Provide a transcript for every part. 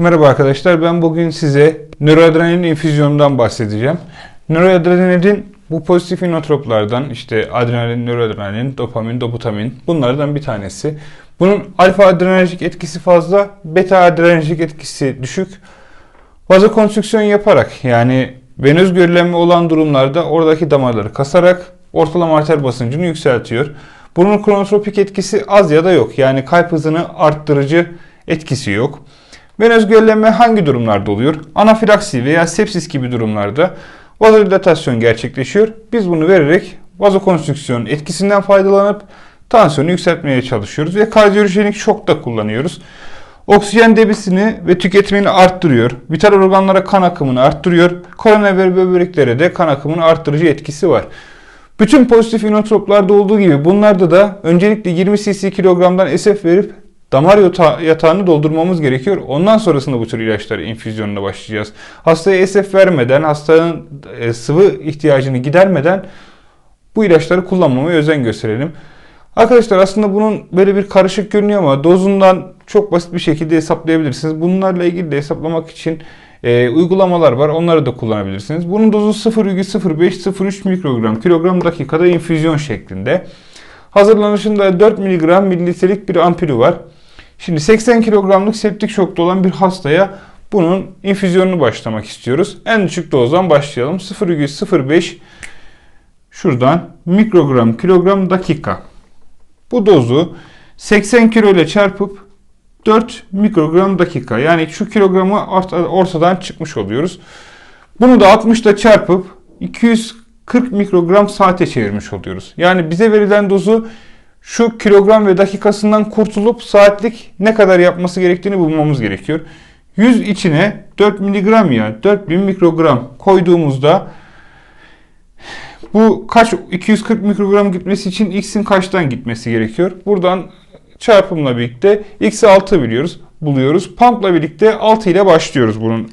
Merhaba arkadaşlar, ben bugün size nöroadrenalin infüzyonundan bahsedeceğim. Nöroadrenalin bu pozitif inotroplardan işte adrenalin, nöroadrenalin, dopamin, doputamin bunlardan bir tanesi. Bunun alfa adrenerjik etkisi fazla, beta adrenerjik etkisi düşük. Vazokonstrüksiyon yaparak yani venöz gerilenme olan durumlarda oradaki damarları kasarak ortalama arter basıncını yükseltiyor. Bunun kronotropik etkisi az ya da yok. Yani kalp hızını arttırıcı etkisi yok. Venöz gerilenme hangi durumlarda oluyor? Anafilaksi veya sepsis gibi durumlarda vazodilatasyon gerçekleşiyor. Biz bunu vererek vazokonstrüksiyon etkisinden faydalanıp tansiyonu yükseltmeye çalışıyoruz ve kardiyolojenik şok da kullanıyoruz. Oksijen debisini ve tüketimini arttırıyor. Vital organlara kan akımını arttırıyor. Koroner ve böbreklere de kan akımını arttırıcı etkisi var. Bütün pozitif inotroplarda olduğu gibi bunlarda da öncelikle 20 cc kilogramdan SF verip damar yata- yatağını doldurmamız gerekiyor. Ondan sonrasında bu tür ilaçları infüzyonuna başlayacağız. Hastaya SF vermeden, hastanın e, sıvı ihtiyacını gidermeden bu ilaçları kullanmamaya özen gösterelim. Arkadaşlar aslında bunun böyle bir karışık görünüyor ama dozundan çok basit bir şekilde hesaplayabilirsiniz. Bunlarla ilgili de hesaplamak için e, uygulamalar var. Onları da kullanabilirsiniz. Bunun dozu 0,05-0,3 mikrogram kilogram dakikada infüzyon şeklinde. Hazırlanışında 4 mg mililitrelik bir ampulü var. Şimdi 80 kilogramlık septik şokta olan bir hastaya bunun infüzyonunu başlamak istiyoruz. En düşük dozdan başlayalım. 0,05 şuradan mikrogram kilogram dakika. Bu dozu 80 kilo ile çarpıp 4 mikrogram dakika. Yani şu kilogramı ort- ortadan çıkmış oluyoruz. Bunu da 60 ile çarpıp 240 mikrogram saate çevirmiş oluyoruz. Yani bize verilen dozu şu kilogram ve dakikasından kurtulup saatlik ne kadar yapması gerektiğini bulmamız gerekiyor. 100 içine 4 miligram ya 4000 mikrogram koyduğumuzda bu kaç 240 mikrogram gitmesi için x'in kaçtan gitmesi gerekiyor? Buradan çarpımla birlikte x'i 6 biliyoruz, buluyoruz. Pump'la birlikte 6 ile başlıyoruz bunun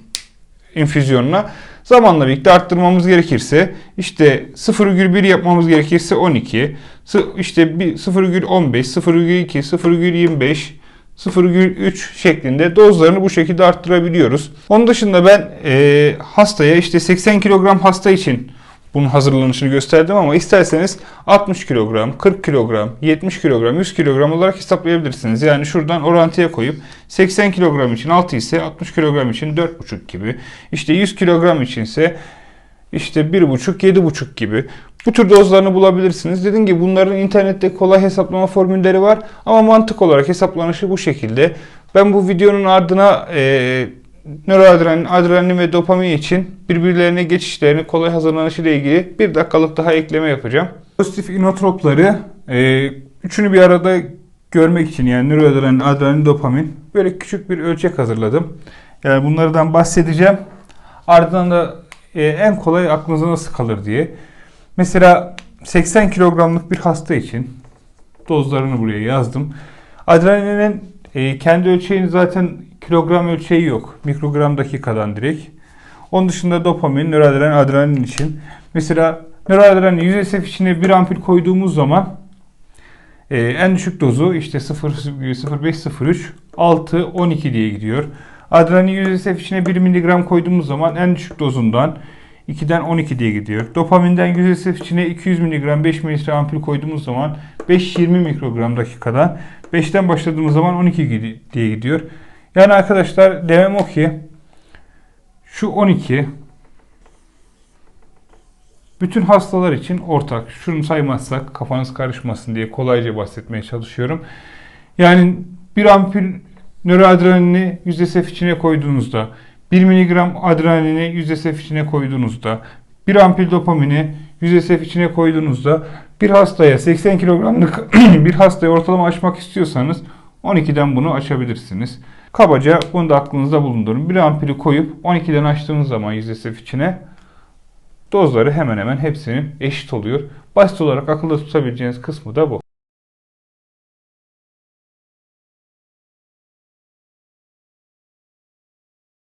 infüzyonuna. Zamanla birlikte arttırmamız gerekirse işte 0,1 yapmamız gerekirse 12, sı- işte bir 0,15, 0,2, 0,25, 0,3 şeklinde dozlarını bu şekilde arttırabiliyoruz. Onun dışında ben e, hastaya işte 80 kilogram hasta için bunun hazırlanışını gösterdim ama isterseniz 60 kilogram, 40 kilogram, 70 kilogram, 100 kilogram olarak hesaplayabilirsiniz. Yani şuradan orantıya koyup 80 kilogram için 6 ise 60 kilogram için 4,5 gibi. İşte 100 kilogram içinse işte 1,5 7,5 gibi. Bu tür dozlarını bulabilirsiniz. Dediğim gibi bunların internette kolay hesaplama formülleri var ama mantık olarak hesaplanışı bu şekilde. Ben bu videonun ardına e, nöroadrenalin, adrenalin ve dopamin için birbirlerine geçişlerini kolay hazırlanışı ile ilgili bir dakikalık daha ekleme yapacağım. Pozitif inotropları e, üçünü bir arada görmek için yani nöroadrenalin, adrenalin, dopamin böyle küçük bir ölçek hazırladım. Yani bunlardan bahsedeceğim. Ardından da e, en kolay aklınıza nasıl kalır diye. Mesela 80 kilogramlık bir hasta için dozlarını buraya yazdım. Adrenalinin e, kendi ölçeğini zaten kilogram ölçeği yok. Mikrogram dakikadan direkt. Onun dışında dopamin, nöroadrenalin, adrenalin için. Mesela nöroadrenalin 100 SF içine bir ampul koyduğumuz zaman e, en düşük dozu işte 0,0503 6 12 diye gidiyor. Adrenalin 100 SF içine 1 miligram koyduğumuz zaman en düşük dozundan 2'den 12 diye gidiyor. Dopaminden 100 SF içine 200 miligram 5 mililitre ampul koyduğumuz zaman 5-20 mikrogram dakikada. 5'ten başladığımız zaman 12 gidi- diye gidiyor. Yani arkadaşlar demem o ki şu 12 bütün hastalar için ortak. Şunu saymazsak kafanız karışmasın diye kolayca bahsetmeye çalışıyorum. Yani bir ampul nöroadrenalini %SF içine koyduğunuzda, 1 miligram adrenalini %SF içine koyduğunuzda, bir ampul dopamini %SF içine koyduğunuzda bir hastaya 80 kilogramlık bir hastaya ortalama açmak istiyorsanız 12'den bunu açabilirsiniz. Kabaca bunu da aklınızda bulundurun. Bir ampulü koyup 12'den açtığınız zaman %SF içine dozları hemen hemen hepsinin eşit oluyor. Basit olarak akılda tutabileceğiniz kısmı da bu.